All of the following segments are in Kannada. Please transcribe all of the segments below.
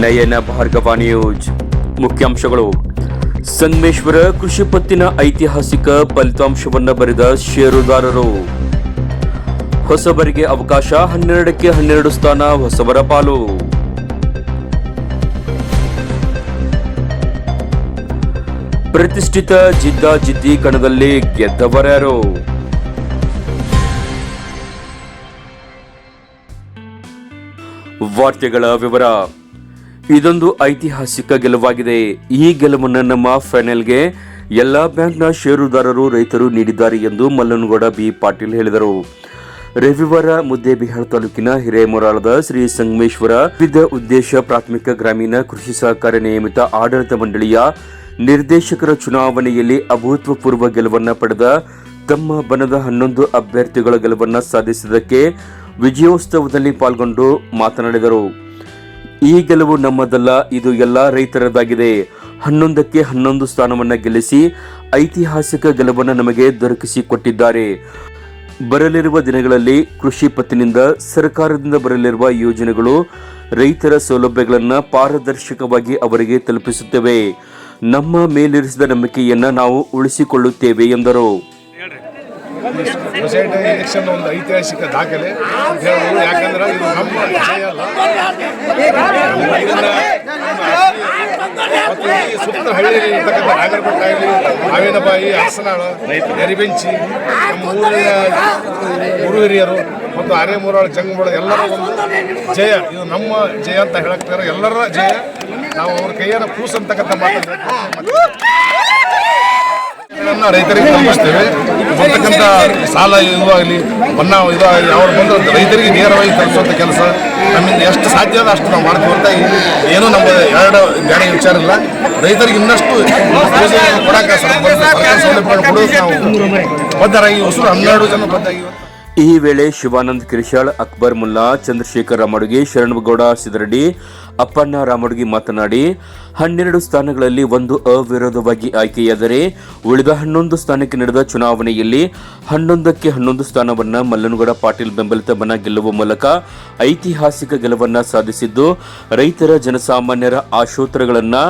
ನಯನ ಭಾರ್ಗವ ನ್ಯೂಸ್. ಮುಖ್ಯಾಂಶಗಳು. ಸಂಗಮೇಶ್ವರ ಕೃಷಿ ಪತ್ತಿನ ಐತಿಹಾಸಿಕ ಫಲಿತಾಂಶವನ್ನು ಬರೆದ ಷೇರುದಾರರು. ಹೊಸಬರಿಗೆ ಅವಕಾಶ ಹನ್ನೆರಡಕ್ಕೆ ಹನ್ನೆರಡು ಸ್ಥಾನ ಹೊಸಬರ ಪಾಲು. ಪ್ರತಿಷ್ಠಿತ ಜಿದ್ದಾಜಿದ್ದಿ ಕಣದಲ್ಲಿ ಗೆದ್ದವರ್ಯಾರು. ವಾರ್ತೆಗಳ ವಿವರ. ಇದೊಂದು ಐತಿಹಾಸಿಕ ಗೆಲುವಾಗಿದೆ. ಈ ಗೆಲುವನ್ನು ನಮ್ಮ ಫೈನಲ್ಗೆ ಎಲ್ಲಾ ಬ್ಯಾಂಕ್ನ ಷೇರುದಾರರು, ರೈತರು ನೀಡಿದ್ದಾರೆ ಎಂದು ಮಲ್ಲನಗೌಡ ಬಿ. ಪಾಟೀಲ್ ಹೇಳಿದರು. ರವಿವಾರ ಮುದ್ದೇಬಿಹಾಳ ತಾಲೂಕಿನ ಹಿರೇಮೊರಾಳದ ಶ್ರೀ ಸಂಗಮೇಶ್ವರ ವಿವಿಧ ಉದ್ದೇಶ ಪ್ರಾಥಮಿಕ ಗ್ರಾಮೀಣ ಕೃಷಿ ಸಹಕಾರ ನಿಯಮಿತ ಆಡಳಿತ ಮಂಡಳಿಯ ನಿರ್ದೇಶಕರ ಚುನಾವಣೆಯಲ್ಲಿ ಅಭೂತಪೂರ್ವ ಗೆಲುವನ್ನು ಪಡೆದ ತಮ್ಮ ಬನದ ಹನ್ನೊಂದು ಅಭ್ಯರ್ಥಿಗಳ ಗೆಲುವನ್ನು ಸಾಧಿಸಿದ್ದಕ್ಕೆ ವಿಜಯೋತ್ಸವದಲ್ಲಿ ಪಾಲ್ಗೊಂಡು ಮಾತನಾಡಿದರು. ಈ ಗೆಲುವು ನಮ್ಮದಲ್ಲ, ಇದು ಎಲ್ಲಾ ರೈತರದಾಗಿದೆ. ಹನ್ನೊಂದಕ್ಕೆ ಹನ್ನೊಂದು ಸ್ಥಾನವನ್ನ ಗೆಲ್ಲಿಸಿ ಐತಿಹಾಸಿಕ ಗೆಲುವನ್ನು ನಮಗೆ ದೊರಕಿಸಿಕೊಟ್ಟಿದ್ದಾರೆ. ಬರಲಿರುವ ದಿನಗಳಲ್ಲಿ ಕೃಷಿ ಪತ್ತಿನಿಂದ ಸರ್ಕಾರದಿಂದ ಬರಲಿರುವ ಯೋಜನೆಗಳು ರೈತರ ಸೌಲಭ್ಯಗಳನ್ನು ಪಾರದರ್ಶಕವಾಗಿ ಅವರಿಗೆ ತಲುಪಿಸುತ್ತವೆ. ನಮ್ಮ ಮೇಲಿರಿಸಿದ ನಂಬಿಕೆಯನ್ನು ನಾವು ಉಳಿಸಿಕೊಳ್ಳುತ್ತೇವೆ ಎಂದರು. ಸೊಸೈಟಿ ಎಲೆಕ್ಷನ್ ಒಂದು ಐತಿಹಾಸಿಕ ದಾಖಲೆ. ಹೇಳ್ಬೋದು ಯಾಕಂದ್ರೆ ಇದು ನಮ್ಮ ಮತ್ತು ಈ ಸುತ್ತ ಹಳ್ಳಿಯಲ್ಲಿ ಇರ್ತಕ್ಕಂಥ ನಾಗರಕೊಟ್ಟ ಆಗಲಿ ಮಾವಿನಬಾಯಿ ಹಾಸನಾಳ ಎರಿಬೆಂಚಿ ನಮ್ಮ ಊರಿನ ಗುರು ಹಿರಿಯರು ಮತ್ತು ಆರೇಮೂರಾಳ ಜಂಗಮೂಳ ಎಲ್ಲರ ಒಂದು ಜಯ. ಇದು ನಮ್ಮ ಜಯ ಅಂತ ಹೇಳಕ್ತಾರೆ ಎಲ್ಲರ ಜಯ. ನಾವು ಅವ್ರ ಕೈಯನ್ನು ಕೂಸಂತಕ್ಕಂಥ ಮಾತನ್ನು ಗಳನ್ನ ರೈತರಿಗೆ ತಲುಪಿಸ್ತೇವೆ ಬರ್ತಕ್ಕಂಥ ಸಾಲ ಇದಾಗಲಿ ಮನ್ನಾ ಆಗಲಿ ಅವ್ರು ಬಂದು ರೈತರಿಗೆ ನೇರವಾಗಿ ತಲುಪಿಸುವಂಥ ಕೆಲಸ ನಮ್ಮಿಂದ ಎಷ್ಟು ಸಾಧ್ಯ ಅದ ಅಷ್ಟು ನಾವು ಮಾಡ್ತೀವಿ ಅಂತ ಏನೂ ನಮ್ಮ ಎರಡು ಬೇರೆ ವಿಚಾರ ಇಲ್ಲ. ರೈತರಿಗೆ ಇನ್ನಷ್ಟು ಕೊಡೋಕೆ ಸೌಲಭ್ಯಗಳನ್ನು ಕೊಡೋದು ನಾವು ಬದ್ಧರಾಗಿ ಹೊಸರು ಹನ್ನೆರಡು ಜನ ಬದ್ಧಾಗಿ ಈ ವೇಳೆ ಶಿವಾನಂದ್ ಕಿರಿಶಾಳ್ ಅಕ್ಬರ್ ಮುಲ್ಲಾ ಚಂದ್ರಶೇಖರ್ ರಾಮಡುಗಿ ಶರಣಗೌಡ ಸಿದರಡಿ ಅಪ್ಪಣ್ಣ ರಾಮಡುಗಿ ಮಾತನಾಡಿ ಹನ್ನೆರಡು ಸ್ಥಾನಗಳಲ್ಲಿ ಒಂದು ಅವಿರೋಧವಾಗಿ ಆಯ್ಕೆಯಾದರೆ ಉಳಿದ ಹನ್ನೊಂದು ಸ್ಥಾನಕ್ಕೆ ನಡೆದ ಚುನಾವಣೆಯಲ್ಲಿ ಹನ್ನೊಂದಕ್ಕೆ ಹನ್ನೊಂದು ಸ್ಥಾನವನ್ನ ಮಲ್ಲನಗೌಡ ಪಾಟೀಲ್ ಬೆಂಬಲಿತ ಬಣ ಗೆಲ್ಲುವ ಮೂಲಕ ಐತಿಹಾಸಿಕ ಗೆಲುವನ್ನ ಸಾಧಿಸಿದ್ದು ರೈತರ ಜನಸಾಮಾನ್ಯರ ಆಶೋತ್ತರಗಳನ್ನು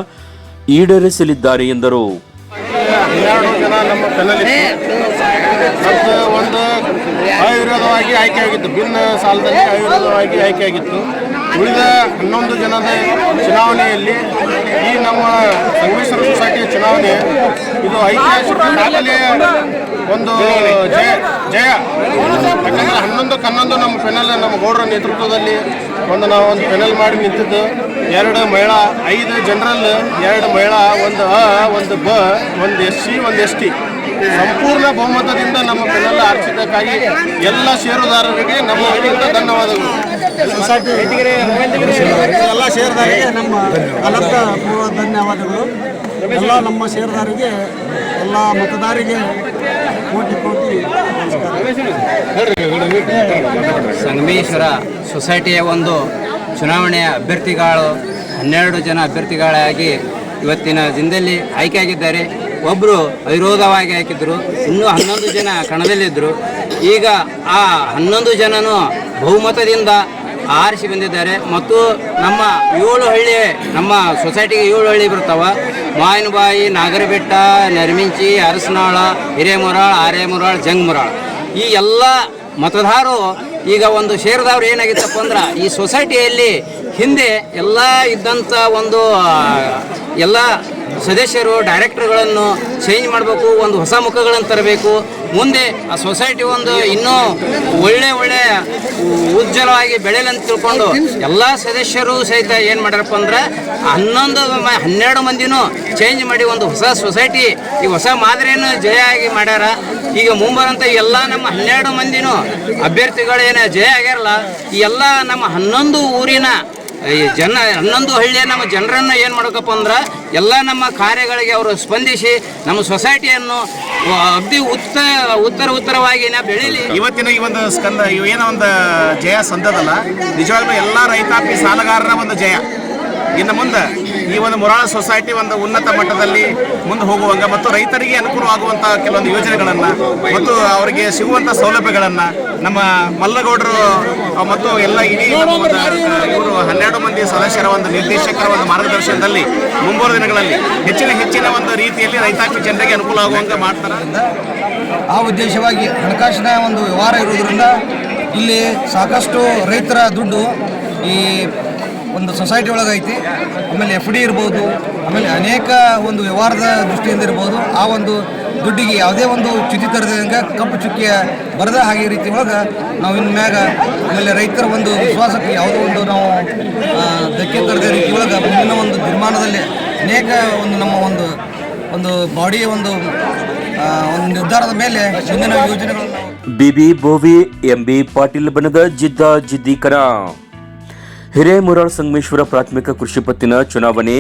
ಈಡೇರಿಸಲಿದ್ದಾರೆ ಎಂದರು ಹನ್ನೆರಡು ಜನ ನಮ್ಮ ಪೆನಲಿತ್ತು ಮತ್ತು ಒಂದು ಅವಿರೋಧವಾಗಿ ಆಯ್ಕೆಯಾಗಿತ್ತು ಭಿನ್ನ ಸಾಲದಲ್ಲಿ ಅವಿರೋಧವಾಗಿ ಆಯ್ಕೆಯಾಗಿತ್ತು ಉಳಿದ ಹನ್ನೊಂದು ಜನದ ಚುನಾವಣೆಯಲ್ಲಿ ಈ ನಮ್ಮ ಸಂಗಮೇಶ್ವರ ಸೊಸೈಟಿಯ ಚುನಾವಣೆ, ಇದು ಐತಿಹಾಸಿಕ ದಾಖಲೆಯ ಒಂದು ಜಯ ಜಯ. ಯಾಕಂದರೆ ಹನ್ನೊಂದಕ್ಕೆ ಹನ್ನೊಂದು ನಮ್ಮ ಪೆನಲ್ ನಮ್ಮ ಗೌಡರ ನೇತೃತ್ವದಲ್ಲಿ ಒಂದು ನಾವು ಒಂದು ಪೆನಲ್ ಮಾಡಿ ನಿಂತಿದ್ದು. ಎರಡು ಮಹಿಳಾ, ಐದು ಜನರಲ್, ಎರಡು ಮಹಿಳಾ, ಒಂದು ಅ, ಒಂದು ಬ, ಒಂದು ಎಸ್ ಸಿ, ಒಂದು ಎಸ್ ಟಿ. ಸಂಪೂರ್ಣ ಬಹುಮತದಿಂದ ನಮ್ಮ ಪೆನಲ್ ಆರಿಸಿದ್ದಕ್ಕಾಗಿ ಎಲ್ಲ ಷೇರುದಾರರಿಗೆ ನಮ್ಮ ವತಿಯಿಂದ ಧನ್ಯವಾದಗಳು. ಎಲ್ಲ ಷೇರುದಾರರಿಗೆ ನಮ್ಮ ಪೂರ್ವ ಧನ್ಯವಾದಗಳು. ಎಲ್ಲ ನಮ್ಮ ಷೇರುದಾರರಿಗೆ, ಎಲ್ಲ ಮತದಾರರಿಗೆ ಕೋಟಿ ಕೋಟಿ ಸಂಗಮೇಶ್ವರ ಸೊಸೈಟಿಯ ಒಂದು ಚುನಾವಣೆಯ ಅಭ್ಯರ್ಥಿಗಳು, ಹನ್ನೆರಡು ಜನ ಅಭ್ಯರ್ಥಿಗಳಾಗಿ ಇವತ್ತಿನ ದಿನದಲ್ಲಿ ಆಯ್ಕೆಯಾಗಿದ್ದಾರೆ. ಒಬ್ಬರು ಅವಿರೋಧವಾಗಿ ಹಾಕಿದ್ರು. ಇನ್ನೂ ಹನ್ನೊಂದು ಜನ ಕಣದಲ್ಲಿದ್ದರು ಈಗ ಆ ಹನ್ನೊಂದು ಜನನು ಬಹುಮತದಿಂದ ಆರಿಸಿ ಬಂದಿದ್ದಾರೆ. ಮತ್ತು ನಮ್ಮ ಏಳು ಹಳ್ಳಿ, ನಮ್ಮ ಸೊಸೈಟಿಗೆ ಏಳು ಹಳ್ಳಿ ಬರ್ತಾವ ಮಾವಿನಬಾಯಿ, ನಾಗರಬೆಟ್ಟ, ನೆರಮಿಂಚಿ, ಅರಸನಾಳ, ಹಿರೇಮುರಾಳ್ ಆರೇಮುರಾಳ್ ಜಂಗ್ಮುರಾಳ್. ಈ ಎಲ್ಲ ಮತದಾರರು ಈಗ ಒಂದು ಸೇರಿದವ್ರು ಏನಾಗಿತ್ತಪ್ಪ ಅಂದ್ರೆ ಈ ಸೊಸೈಟಿಯಲ್ಲಿ ಹಿಂದೆ ಎಲ್ಲ ಇದ್ದಂಥ ಒಂದು ಎಲ್ಲ ಸದಸ್ಯರು, ಡೈರೆಕ್ಟರ್ಗಳನ್ನು ಚೇಂಜ್ ಮಾಡಬೇಕು, ಒಂದು ಹೊಸ ಮುಖಗಳನ್ನು ತರಬೇಕು. ಮುಂದೆ ಆ ಸೊಸೈಟಿ ಒಂದು ಇನ್ನೂ ಒಳ್ಳೆ ಒಳ್ಳೆ ಉಜ್ವಲವಾಗಿ ಬೆಳೆಯಲಿ ಅಂತ ತಿಳ್ಕೊಂಡು ಎಲ್ಲ ಸದಸ್ಯರು ಸಹಿತ ಏನು ಮಾಡ್ಯಾರಪ್ಪ ಅಂದ್ರೆ ಹನ್ನೊಂದು ಹನ್ನೆರಡು ಮಂದಿನೂ ಚೇಂಜ್ ಮಾಡಿ ಒಂದು ಹೊಸ ಸೊಸೈಟಿ ಈ ಹೊಸ ಮಾದರಿಯನ್ನು ಜಯ ಆಗಿ ಮಾಡ್ಯಾರ. ಈಗ ಮುಂಬರಂತ ಎಲ್ಲ ನಮ್ಮ ಹನ್ನೆರಡು ಮಂದಿನೂ ಅಭ್ಯರ್ಥಿಗಳೇನು ಜಯ ಆಗ್ಯಾರಲ್ಲ, ಈ ಎಲ್ಲ ನಮ್ಮ ಹನ್ನೊಂದು ಊರಿನ ಜನ ಹನ್ನೊಂದು ಹಳ್ಳಿಯ ನಮ್ಮ ಜನರನ್ನು ಏನು ಮಾಡಬೇಕಪ್ಪ ಅಂದ್ರೆ ಎಲ್ಲ ನಮ್ಮ ಕಾರ್ಯಗಳಿಗೆ ಅವರು ಸ್ಪಂದಿಸಿ ನಮ್ಮ ಸೊಸೈಟಿಯನ್ನು ಅಗ್ದಿ ಉತ್ತ, ಉತ್ತರ ಉತ್ತರವಾಗಿ ಬೆಳೀಲಿ. ಇವತ್ತಿನ ಈ ಒಂದು ಸ್ಕಂದ ಏನೋ ಒಂದು ಜಯ ಸಂದದಲ್ಲ. ನಿಜವಾಗ್ಲೂ ಎಲ್ಲ ರೈತಾಪಿ ಸಾಲಗಾರರ ಒಂದು ಜಯ. ಇನ್ನು ಮುಂದೆ ಈ ಒಂದು ಮುರಾಳ ಸೊಸೈಟಿ ಒಂದು ಉನ್ನತ ಮಟ್ಟದಲ್ಲಿ ಮುಂದೆ ಹೋಗುವಂಗ ಮತ್ತು ರೈತರಿಗೆ ಅನುಕೂಲವಾಗುವಂಥ ಕೆಲವೊಂದು ಯೋಜನೆಗಳನ್ನು ಮತ್ತು ಅವರಿಗೆ ಸಿಗುವಂಥ ಸೌಲಭ್ಯಗಳನ್ನು ನಮ್ಮ ಮಲ್ಲಗೌಡರು ಮತ್ತು ಎಲ್ಲ ಇಡೀ ಇವರು ಹನ್ನೆರಡು ಮಂದಿ ಸದಸ್ಯರ ಒಂದು ನಿರ್ದೇಶಕರ ಒಂದು ಮಾರ್ಗದರ್ಶನದಲ್ಲಿ ಮುಂಬರುವ ದಿನಗಳಲ್ಲಿ ಹೆಚ್ಚಿನ ಹೆಚ್ಚಿನ ಒಂದು ರೀತಿಯಲ್ಲಿ ರೈತಾಪಿ ಜನರಿಗೆ ಅನುಕೂಲ ಆಗುವಂತೆ ಮಾಡ್ತಾರೆ. ಆ ಉದ್ದೇಶವಾಗಿ ಹಣಕಾಸಿನ ಒಂದು ವ್ಯವಹಾರ ಇರುವುದರಿಂದ ಇಲ್ಲಿ ಸಾಕಷ್ಟು ರೈತರ ದುಡ್ಡು ಈ ಒಂದು ಸೊಸೈಟಿ ಒಳಗೆ ಐತಿ ಆಮೇಲೆ ಎಫ್ ಡಿ ಇರ್ಬೋದು, ಆಮೇಲೆ ಅನೇಕ ಒಂದು ವ್ಯವಹಾರದ ದೃಷ್ಟಿಯಿಂದ ಇರ್ಬೋದು, ಆ ಒಂದು ದುಡ್ಡಿಗೆ ಯಾವುದೇ ಒಂದು ಚ್ಯುತಿ ತರದಂಗೆ ಕಪ್ಪು ಚುಕ್ಕಿಯ ಬರದ ಹಾಗೆ ರೀತಿ ಒಳಗೆ ನಾವು ಇನ್ನು ಮ್ಯಾಗ ಆಮೇಲೆ ರೈತರ ಒಂದು ವಿಶ್ವಾಸಕ್ಕೆ ಯಾವುದೋ ಒಂದು ನಾವು ಧಕ್ಕೆ ತರದ ರೀತಿ ಒಳಗೆ ಮುಂದಿನ ಒಂದು ನಿರ್ಮಾಣದಲ್ಲಿ ಅನೇಕ ಒಂದು ನಮ್ಮ ಒಂದು ಒಂದು ಬಾಡಿಯ ಒಂದು ಒಂದು ನಿರ್ಧಾರದ ಮೇಲೆ ಮುಂದಿನ ಯೋಜನೆಗಳನ್ನು ಬಿ ಬೋವಿ, ಎಂಬಿ ಪಾಟೀಲ್ ಬಣದ ಜಿದ್ದ ಜಿದ್ದೀಕರ. ಹಿರೇಮುರಾಳ್ ಸಂಗಮೇಶ್ವರ ಪ್ರಾಥಮಿಕ ಕೃಷಿ ಪತ್ತಿನ ಚುನಾವಣೆ,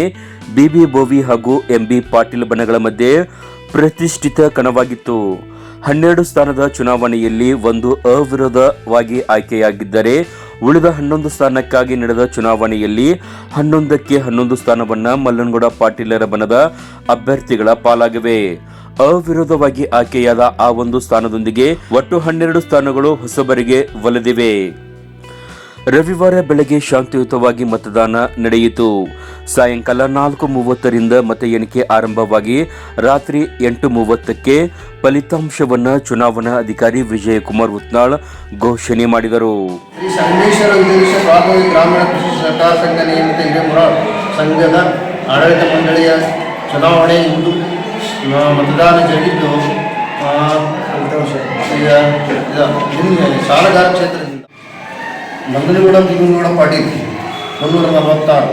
ಬಿಬಿ ಬೋವಿ ಹಾಗೂ ಎಂಬಿ ಪಾಟೀಲ್ ಬಣಗಳ ಮಧ್ಯೆ ಪ್ರತಿಷ್ಠಿತ ಕಣವಾಗಿತ್ತು. ಹನ್ನೆರಡು ಸ್ಥಾನದ ಚುನಾವಣೆಯಲ್ಲಿ ಒಂದು ಅವಿರೋಧವಾಗಿ ಆಯ್ಕೆಯಾಗಿದ್ದರೆ, ಉಳಿದ ಹನ್ನೊಂದು ಸ್ಥಾನಕ್ಕಾಗಿ ನಡೆದ ಚುನಾವಣೆಯಲ್ಲಿ ಹನ್ನೊಂದಕ್ಕೆ ಹನ್ನೊಂದು ಸ್ಥಾನವನ್ನು ಮಲ್ಲನಗೌಡ ಪಾಟೀಲರ ಬಣದ ಅಭ್ಯರ್ಥಿಗಳ ಪಾಲಾಗಿವೆ. ಅವಿರೋಧವಾಗಿ ಆಯ್ಕೆಯಾದ ಆ ಒಂದು ಸ್ಥಾನದೊಂದಿಗೆ ಒಟ್ಟು ಹನ್ನೆರಡು ಸ್ಥಾನಗಳು ಹೊಸಬರಿಗೆ ಒಲಿದಿವೆ. ರವಿವಾರ ಬೆಳಗ್ಗೆ ಶಾಂತಿಯುತವಾಗಿ ಮತದಾನ ನಡೆಯಿತು. ಸಾಯಂಕಾಲ ನಾಲ್ಕು ಮೂವತ್ತರಿಂದ ಮತ ಎಣಿಕೆ ಆರಂಭವಾಗಿ ರಾತ್ರಿ ಎಂಟು ಮೂವತ್ತಕ್ಕೆ ಫಲಿತಾಂಶವನ್ನು ಚುನಾವಣಾ ಅಧಿಕಾರಿ ವಿಜಯಕುಮಾರ್ ಉತ್ನಾಳ್ ಘೋಷಣೆ ಮಾಡಿದರು. ಆಡಳಿತ ಮಂಡಳಿಯ ಚುನಾವಣೆ ಇಂದು ಮತದಾನ ಜರುಗಿದ್ದು ಸಾಲಗಾರ ಕ್ಷೇತ್ರದಿಂದ ನಂದನಗೌಡ ಕೂಡ ಪಾಟೀಲ್ ಮುನ್ನೂರ ನಲವತ್ತಾರು.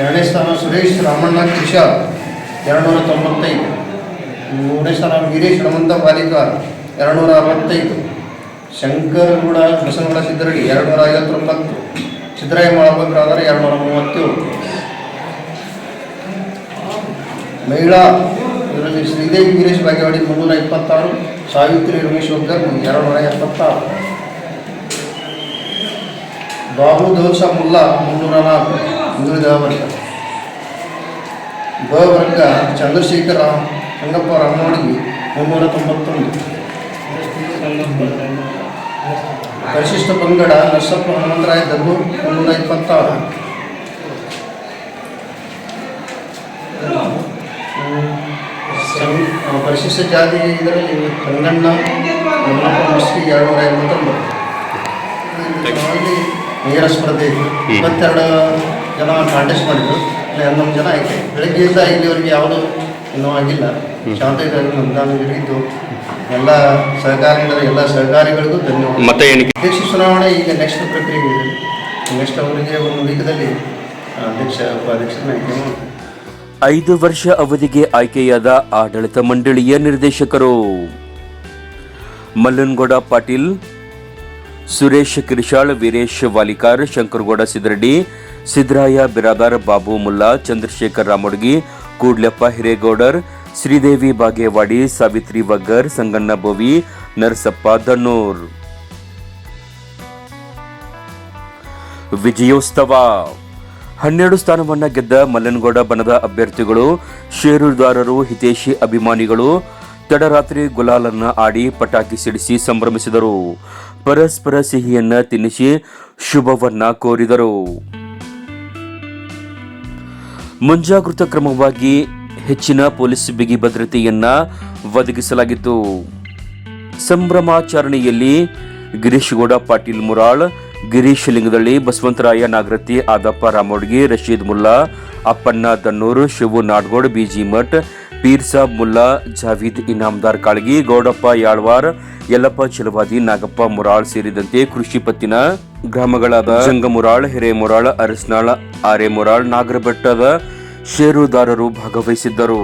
ಎರಡನೇ ಸ್ಥಾನ ಸುರೇಶ್, ರಾಮಣ್ಣ ಕಿಶಾರ್ ಎರಡುನೂರ ತೊಂಬತ್ತೈದು. ಮೂರನೇ ಸ್ಥಾನ ವೀರೇಶ್, ಹನುಮಂತ ಪಾಲಿಕಾರ್ ಎರಡುನೂರ ಅರವತ್ತೈದು. ಶಂಕರಗೌಡ ಬಸನಗೌಡ ಸಿದ್ದರಡಿ ಎರಡುನೂರ ಐವತ್ತೊಂಬತ್ತು. ಸಿದ್ದರಾಯ ಮಾಡಬೇಕಾದರೆ ಎರಡುನೂರ ಮೂವತ್ತೇಳು. ಮಹಿಳಾ, ಇದರಲ್ಲಿ ಶ್ರೀದೇವಿ ವೀರೇಶ್ ಬಾಗೇವಾಡಿ ಮುನ್ನೂರ ಇಪ್ಪತ್ತಾರು. ಸಾವಿತ್ರಿ ರಮೇಶ್ ಒಗ್ಗರ್ ಎರಡುನೂರ ಎಪ್ಪತ್ತಾರು ಬಾಬು ದೋಸ ಮುಲ್ಲಾ ಮುನ್ನೂರ ನಾಲ್ಕು ಹಿಂದುಳಿದ ವರ್ಗ ಬ ವರ್ಗ ಚಂದ್ರಶೇಖರ ರಂಗಪ್ಪ ರಾಮನವಡಿಗೆ ಮುನ್ನೂರ ತೊಂಬತ್ತೊಂದು ಪರಿಶಿಷ್ಟ ಪಂಗಡ ನರಸಪ್ಪ ಹನುಮಂತರಾಯ ದಬ್ಬು ಮುನ್ನೂರ ಇಪ್ಪತ್ತಾರು ಸಂ- ಆ, ಪರಿಶಿಷ್ಟ ಜಾತಿ ಇದರಲ್ಲಿ ಕನ್ನಣ್ಣ ಯಮನಪ್ಪ ಎರಡು ನೂರ ಎಂಬತ್ತೊಂಬತ್ತು ನೇರ ಸ್ಪರ್ಧೆ ಇತ್ತು. ಇಪ್ಪತ್ತೆರಡು ಜನ ಕಾಂಟೆಸ್ಟ್ ಮಾಡಿದ್ರು. ಇಲ್ಲಿ ಹನ್ನೊಂದು ಜನ ಆಯ್ಕೆ. ಬೆಳಗ್ಗೆಯಿಂದ ಇಲ್ಲಿವರೆಗೆ ಯಾವುದೂ ಇನ್ನೂ ಆಗಿಲ್ಲ. ಶಾಂತಿಯುತವಾಗಿ ಮತದಾನ ಜರುಗಿತು ಎಲ್ಲ ಸಹಕಾರಿಗಳ ಎಲ್ಲ ಸಹಕಾರಿಗಳಿಗೂ ಧನ್ಯವಾದ ಮತ್ತೆ ಅಧ್ಯಕ್ಷ ಚುನಾವಣೆ ಈಗ ನೆಕ್ಸ್ಟ್ ಪ್ರಕ್ರಿಯೆ ಇದೆ ನೆಕ್ಸ್ಟ್ ಅವರಿಗೆ ಒಂದು ವೀಕದಲ್ಲಿ ಅಧ್ಯಕ್ಷ ಉಪಾಧ್ಯಕ್ಷರನ್ನ ಆಯ್ಕೆ ಮಾಡ್ತಾರೆ. ಐದು ವರ್ಷ ಅವಧಿಗೆ ಆಯ್ಕೆಯಾದ ಆಡಳಿತ ಮಂಡಳಿಯ ನಿರ್ದೇಶಕರು. ಮಲ್ಲನ್ಗೌಡ ಪಾಟೀಲ್, ಸುರೇಶ್ ಕಿರಿಶಾಳ್ ವೀರೇಶ್ ವಾಲಿಕಾರ್, ಶಂಕರಗೌಡ ಸಿದ್ರಡ್ಡಿ ಸಿದ್ದರಾಯ ಬಿರಾದಾರ್, ಬಾಬು ಮುಲ್ಲಾ, ಚಂದ್ರಶೇಖರ್ ರಾಮೋಡ್ಗಿ, ಕೂಡ್ಲಪ್ಪ ಹಿರೇಗೌಡರ್, ಶ್ರೀದೇವಿ ಬಾಗೇವಾಡಿ, ಸಾವಿತ್ರಿ ವಗ್ಗರ್, ಸಂಗಣ್ಣ ಬೋವಿ ನರಸಪ್ಪ ದಣ್ಣೂರ್. ವಿಜಯೋತ್ಸವ ಹನ್ನೆರಡು ಸ್ಥಾನವನ್ನ ಗೆದ್ದ ಮಲ್ಲನಗೌಡ ಬಣದ ಅಭ್ಯರ್ಥಿಗಳು, ಷೇರುದಾರರು ಹಿತೇಶಿ ಅಭಿಮಾನಿಗಳು ತಡರಾತ್ರಿ ಗುಲಾಲನ್ನ ಆಡಿ ಪಟಾಕಿ ಸಿಡಿಸಿ ಸಂಭ್ರಮಿಸಿದರು. ಪರಸ್ಪರ ಸಿಹಿಯನ್ನ ತಿನ್ನಿಸಿ ಶುಭವನ್ನ ಕೋರಿದರು. ಮುಂಜಾಗೃತ ಕ್ರಮವಾಗಿ ಹೆಚ್ಚಿನ ಪೊಲೀಸ್ ಬಿಗಿ ಭದ್ರತೆಯನ್ನ ಒದಗಿಸಲಾಗಿತ್ತು. ಸಂಭ್ರಮಾಚರಣೆಯಲ್ಲಿ ಗಿರೀಶ್ ಗೌಡ ಪಾಟೀಲ್ ಮುರಾಳ್ ಗಿರೀಶ್ ಲಿಂಗದಳ್ಳಿ ಬಸವಂತರಾಯ ನಾಗರತಿ ಆದಪ್ಪ ರಾಮೋಡ್ಗಿ, ರಶೀದ್ ಮುಲ್ಲಾ, ಅಪ್ಪಣ್ಣ ದನ್ನೂರು ಶಿವು ನಾಡ್ಗೋಡ್, ಬಿಜಿ ಮಠ್ ಪೀರ್ ಸಾಬ್ ಮುಲ್ಲಾ, ಜಾವೀದ್ ಇನಾಮ್ದಾರ್ ಕಾಳಗಿ, ಗೌಡಪ್ಪ ಯಾಳ್ವಾರ್, ಯಲ್ಲಪ್ಪ ಚಲವಾದಿ, ನಾಗಪ್ಪ ಮುರಾಳ್ ಸೇರಿದಂತೆ ಕೃಷಿ ಪತ್ತಿನ ಗ್ರಾಮಗಳಾದ ಜಂಗಮುರಾಳ್ ಹಿರೇಮುರಾಳ್ ಅರಸ್ನಾಳ್, ಆರೆ ಮುರಾಳ್, ನಾಗರಬೆಟ್ಟದ ಷೇರುದಾರರು ಭಾಗವಹಿಸಿದ್ದರು.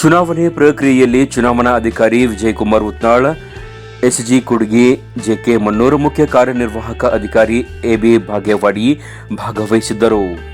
ಚುನಾವಣೆ ಪ್ರಕ್ರಿಯೆಯಲ್ಲಿ ಚುನಾವಣಾ ಅಧಿಕಾರಿ Vijay Kumar Utnal S G Kudgi J K Mannur ಮುಖ್ಯ ಕಾರ್ಯನಿರ್ವಾಹಕ ಅಧಿಕಾರಿ ಎಬಿ ಭಾಗ್ಯವಾಡಿ ಭಾಗವಹಿಸಿದ್ದರು.